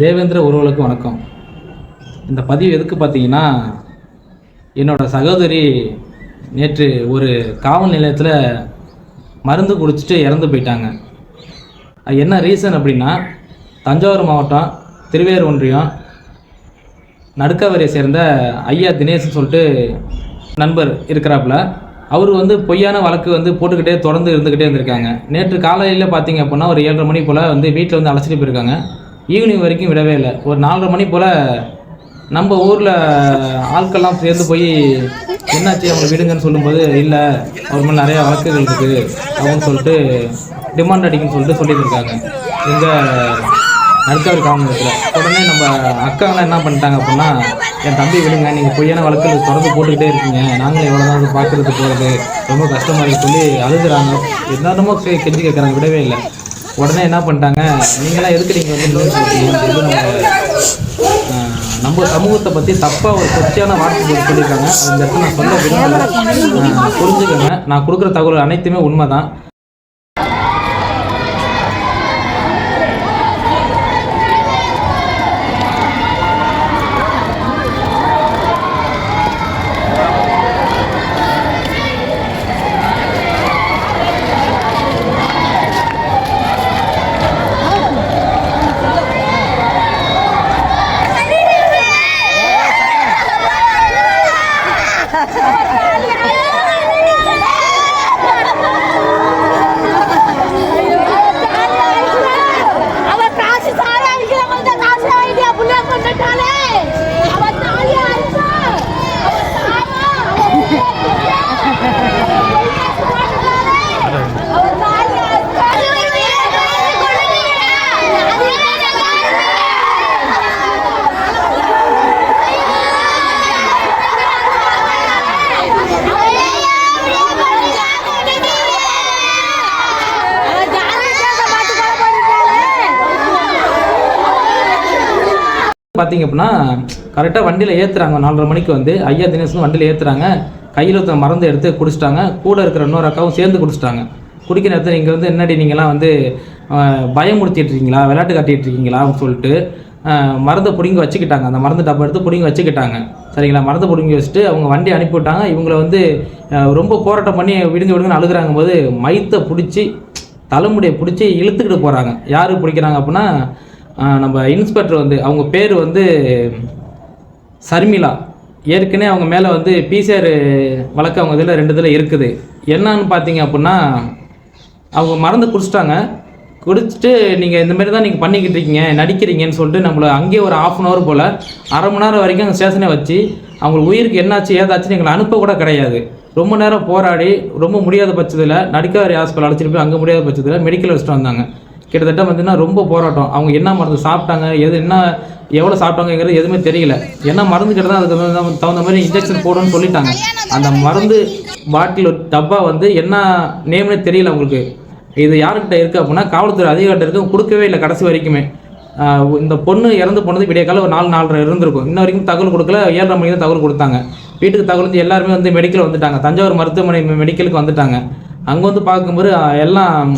தேவேந்திர உறவுகளுக்கு வணக்கம். இந்த பதிவு எதுக்கு பார்த்தீங்கன்னா என்னோட சகோதரி நேற்று ஒரு காவல் நிலையத்தில் மருந்து குடிச்சிட்டு இறந்து போயிட்டாங்க. அது என்ன ரீசன் அப்படின்னா தஞ்சாவூர் மாவட்டம் திருவேறு ஒன்றியம் நடுக்கவரியை சேர்ந்த ஐயா தினேஷ்னு சொல்லிட்டு நண்பர் இருக்கிறாப்புல. அவர் வந்து பொய்யான வழக்கு வந்து போட்டுக்கிட்டே தொடர்ந்து இருந்துக்கிட்டே இருந்திருக்காங்க. நேற்று காலையில் பார்த்தீங்க அப்படின்னா ஒரு ஏழரை மணி போல் வந்து வீட்டில் வந்து அழைச்சிட்டு போயிருக்காங்க. ஈவினிங் வரைக்கும் விடவே இல்லை. ஒரு நாலரை மணி போல் நம்ம ஊரில் ஆட்கள்லாம் சேர்ந்து போய் என்னாச்சு அவங்களை விடுங்கன்னு சொல்லும்போது இல்லை அவர் மேலே நிறையா வழக்குகள் இருக்குது அப்படின்னு சொல்லிட்டு டிமாண்ட் அடிக்குன்னு சொல்லிட்டு சொல்லிட்டு இருக்காங்க. எங்கள் நடுக்காவூர் காவலத்தில் உடனே நம்ம அக்காங்களாம் என்ன பண்ணிட்டாங்க அப்படின்னா என் தம்பி விடுங்க நீங்கள் பொய்யான வழக்கில் தொடர்ந்து போட்டுக்கிட்டே இருக்கீங்க. நாங்களும் எவ்வளோ தான் பார்க்குறது போகிறது ரொம்ப கஷ்டமாக இருக்கு சொல்லி அழுகுறாங்க. என்னென்னமோ கெ- கெஞ்சி கேட்குறாங்க விடவே இல்லை. உடனே என்ன பண்ணிட்டாங்க? நீங்களாம் எதுக்கு நீங்கள் வந்து நியூஸ் நம்ம சமூகத்தை பற்றி தப்பாக ஒரு கொச்சையான வார்த்தை சொல்லியிருக்காங்க. அது இந்த இடத்துல நான் சொல்ல விரும்பல. புரிஞ்சுக்கங்க. நான் கொடுக்குற தகவல் அனைத்துமே உண்மை தான் பார்த்தீங்க அப்படின்னா கரெக்டாக வண்டியில் ஏற்றுறாங்க நாலரை மணிக்கு வந்து ஐயா தினேஷ்னு வண்டியில் ஏற்றுறாங்க கையில் ஒருத்தர் மருந்து எடுத்து குடிச்சிட்டாங்க. கூட இருக்கிற இன்னொரு அக்காவும் சேர்ந்து குடிச்சிட்டாங்க. குடிக்கிற நேரத்தில் நீங்கள் வந்து என்னடி நீங்களாம் வந்து பயமுறுத்திட்டுருக்கீங்களா? இருக்கீங்களா விளையாட்டு காட்டிட்டு இருக்கீங்களா அப்படின்னு சொல்லிட்டு மருந்தை பிடுங்கி வச்சுக்கிட்டாங்க. அந்த மருந்து டப்பா எடுத்து பிடுங்கி வச்சுக்கிட்டாங்க. சரிங்களா? மருந்தை பிடுங்கி வச்சுட்டு அவங்க வண்டி அனுப்பி விட்டாங்க இவங்களை வந்து ரொம்ப போராட்டம் பண்ணி விடுங்க விடுங்கன்னு அழுகுறாங்க போது மைத்தை பிடிச்சி தலைமுடியை பிடிச்சி இழுத்துக்கிட்டு போகிறாங்க யார் பிடிக்கிறாங்க அப்படின்னா நம்ம இன்ஸ்பெக்டர் வந்து அவங்க பேர் வந்து சர்மிளா. ஏற்கனவே அவங்க மேலே வந்து பிசிஆர் வழக்கு அவங்க இதில் ரெண்டு இதில் இருக்குது. என்னன்னு பார்த்தீங்க அப்படின்னா அவங்க மறந்து குடிச்சிட்டாங்க. குடிச்சிட்டு நீங்கள் இந்த மாதிரி தான் நீங்கள் பண்ணிக்கிட்டு இருக்கீங்க நடிக்கிறீங்கன்னு சொல்லிட்டு நம்மளை அங்கேயே ஒரு ஆஃப் அன் ஹவர் போல் அரை மணி நேரம் வரைக்கும் அங்கே ஸ்டேஷனே வச்சு அவங்க உயிருக்கு என்னாச்சு ஏதாச்சுன்னு எங்களை அனுப்ப கூட கிடையாது. ரொம்ப நேரம் போராடி ரொம்ப முடியாத பட்சத்தில் நடிக்காரி ஹாஸ்பிட்டல் அழைச்சிட்டு போய் அங்கே முடியாத பட்சத்தில் மெடிக்கல் வச்சுட்டு வந்தாங்க. கிட்டத்தட்ட பார்த்தீங்கன்னா ரொம்ப போராட்டம். அவங்க என்ன மருந்து சாப்பிட்டாங்க எது என்ன எவ்வளோ சாப்பிட்டாங்கங்கிறது எதுவுமே தெரியல. என்ன மருந்து கிட்ட தான் அதுக்கு தகுந்த- தகுந்த மாதிரி இன்ஜெக்ஷன் போடணும்னு சொல்லிட்டாங்க. அந்த மருந்து பாட்டில் டப்பா வந்து என்ன நேம்னே தெரியல அவங்களுக்கு. இது யாருக்கிட்ட இருக்குது அப்படின்னா காவல்துறை அதிகாரிட்ட இருக்கும் கொடுக்கவே இல்லை கடைசி வரைக்குமே. இந்த பொண்ணு இறந்து போனது விடிய காலம் ஒரு நாலு நாலரை இருந்திருக்கும். இன்ன வரைக்கும் தகவல் கொடுக்கல. ஏழரை மணிக்கு தான் தகவல் கொடுத்தாங்க. வீட்டுக்கு தகவல் வந்து எல்லாருமே வந்து மெடிக்கல் வந்துட்டாங்க. தஞ்சாவூர் மருத்துவமனை மெடிக்கலுக்கு வந்துட்டாங்க. அங்கே வந்து பார்க்கும்போது எல்லாம்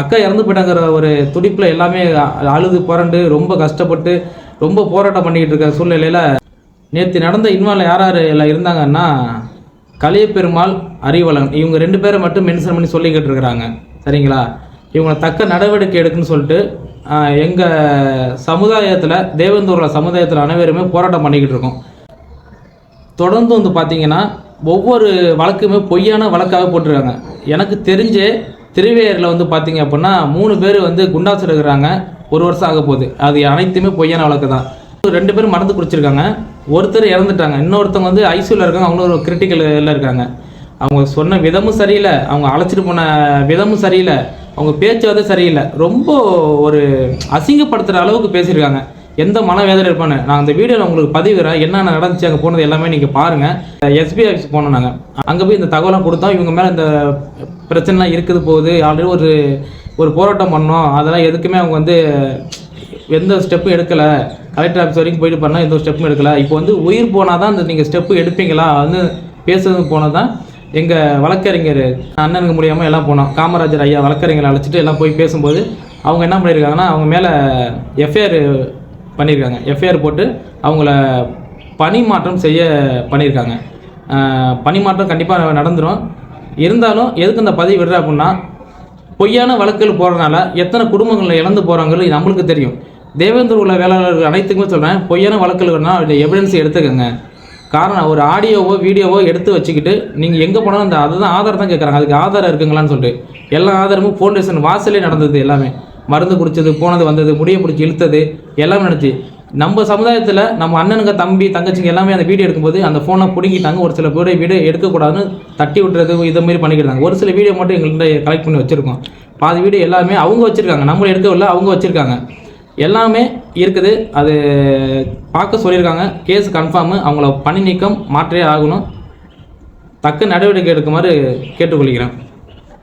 அக்கா இறந்து போயிட்டாங்கிற ஒரு துடிப்பில் எல்லாமே அழுது புரண்டு ரொம்ப கஷ்டப்பட்டு ரொம்ப போராட்டம் பண்ணிக்கிட்டு இருக்க சூழ்நிலையில் நேற்று நடந்த இன்வால்வ் யார் யார் எல்லாம் இருந்தாங்கன்னா கலியப்பெருமாள் அறிவலன் இவங்க ரெண்டு பேரை மட்டும் மென்ஷன் பண்ணி சொல்லிக்கிட்டு இருக்கிறாங்க. சரிங்களா? இவங்களை தக்க நடவடிக்கை எடுக்குன்னு சொல்லிட்டு எங்கள் சமுதாயத்தில் தேவேந்தூரில் சமுதாயத்தில் அனைவருமே போராட்டம் பண்ணிக்கிட்டு இருக்கோம். தொடர்ந்து வந்து பார்த்திங்கன்னா ஒவ்வொரு வழக்குமே பொய்யான வழக்காக போட்டிருக்காங்க. எனக்கு தெரிஞ்சே திருவேரில் வந்து பார்த்தீங்க அப்படின்னா மூணு பேர் வந்து குண்டாசு இருக்கிறாங்க. ஒரு வருஷம் ஆக போகுது. அது அனைத்துமே பொய்யான வழக்கு தான். ரெண்டு பேரும் மருந்து குடிச்சிருக்காங்க. ஒருத்தர் இறந்துட்டாங்க. இன்னொருத்தவங்க வந்து ஐசியூவில் இருக்காங்க. அவங்களும் ஒரு கிரிட்டிக்கலில் இருக்காங்க. அவங்க சொன்ன விதமும் சரியில்லை. அவங்க அழைச்சிட்டு போன விதமும் சரியில்லை. அவங்க பேச்சுவார்த்தை சரியில்லை. ரொம்ப ஒரு அசிங்கப்படுத்துகிற அளவுக்கு பேசியிருக்காங்க. எந்த மனவேதனை இருப்பான்னு. நான் அந்த வீடியோவில் உங்களுக்கு பதிவுகிறேன் என்னென்ன நடந்துச்சு அங்கே போனது எல்லாமே நீங்கள் பாருங்கள் எஸ்பி ஆஃபீஸ் போனோம் நாங்கள் அங்கே போய் இந்த தகவலாம் கொடுத்தோம். இவங்க மேலே இந்த பிரச்சனைலாம் இருக்குது போகுது. ஆல்ரெடி ஒரு ஒரு போராட்டம் பண்ணோம். அதெல்லாம் எதுக்குமே அவங்க வந்து எந்த ஸ்டெப்பும் எடுக்கலை. கலெக்டர் ஆஃபீஸ் வரைக்கும் போயிட்டு பண்ணால் எந்த ஸ்டெப்பும் எடுக்கலை. இப்போ வந்து உயிர் போனால் தான் அந்த நீங்கள் ஸ்டெப்பு எடுப்பீங்களா? வந்து பேசுறது போனால் தான் எங்கள் வழக்கறிஞர் அண்ணனுக்கு முடியாமல் எல்லாம் போனோம். காமராஜர் ஐயா வழக்கறிஞரை அழைச்சிட்டு எல்லாம் போய் பேசும்போது அவங்க என்ன பண்ணியிருக்காங்கன்னா அவங்க மேலே எஃப்ஐஆர் பண்ணியிருக்காங்க. எஃப்ஐஆர் போட்டு அவங்கள பணி மாற்றம் செய்ய பண்ணியிருக்காங்க. பணி மாற்றம் கண்டிப்பாக நடந்துடும் இருந்தாலும் எதுக்கு இந்த பதவி விடுற அப்படின்னா பொய்யான வழக்குகள் போகிறனால எத்தனை குடும்பங்களில் இழந்து போகிறாங்கிறது நம்மளுக்கு தெரியும். தேவேந்திர உள்ள வேளாளர்கள் அனைத்துக்குமே சொல்கிறேன் பொய்யான வழக்குகள்னா அந்த எவிடன்ஸ் எடுத்துக்கோங்க. காரணம் ஒரு ஆடியோவோ வீடியோவோ எடுத்து வச்சுக்கிட்டு நீங்கள் எங்கே போனாலும் அந்த அதுதான் ஆதாரம் தான் கேட்குறாங்க அதுக்கு ஆதாரம் இருக்குங்களான்னு சொல்லிட்டு. எல்லா ஆதாரமும் ஃபவுண்டேஷன் வாசலே நடந்தது எல்லாமே. மருந்து குடித்தது போனது வந்தது முடியை பிடிச்சி இழுத்தது எல்லாமே நடந்துச்சு. நம்ம சமுதாயத்தில் நம்ம அண்ணனுங்க தம்பி தங்கச்சிங்க எல்லாமே அந்த வீடியோ எடுக்கும்போது அந்த ஃபோனை பிடுங்கிட்டாங்க. ஒரு சில பேர் வீடியோ எடுக்கக்கூடாதுன்னு தட்டி விட்டுறது இதை மாதிரி பண்ணிக்கிட்டாங்க ஒரு சில வீடியோ மட்டும் எங்கள்கிட்ட கலெக்ட் பண்ணி வச்சுருக்கோம். பாதி வீடியோ எல்லாமே அவங்க வச்சுருக்காங்க. நம்மளை எடுக்கவில்லை அவங்க வச்சுருக்காங்க. எல்லாமே இருக்குது. அது பார்க்க சொல்லியிருக்காங்க. கேஸ் கன்ஃபார்மு அவங்கள பணி நீக்கம் மாற்றே ஆகணும். தக்க நடவடிக்கை எடுக்குமாறு கேட்டுக்கொள்கிறேன்.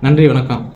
நன்றி வணக்கம்.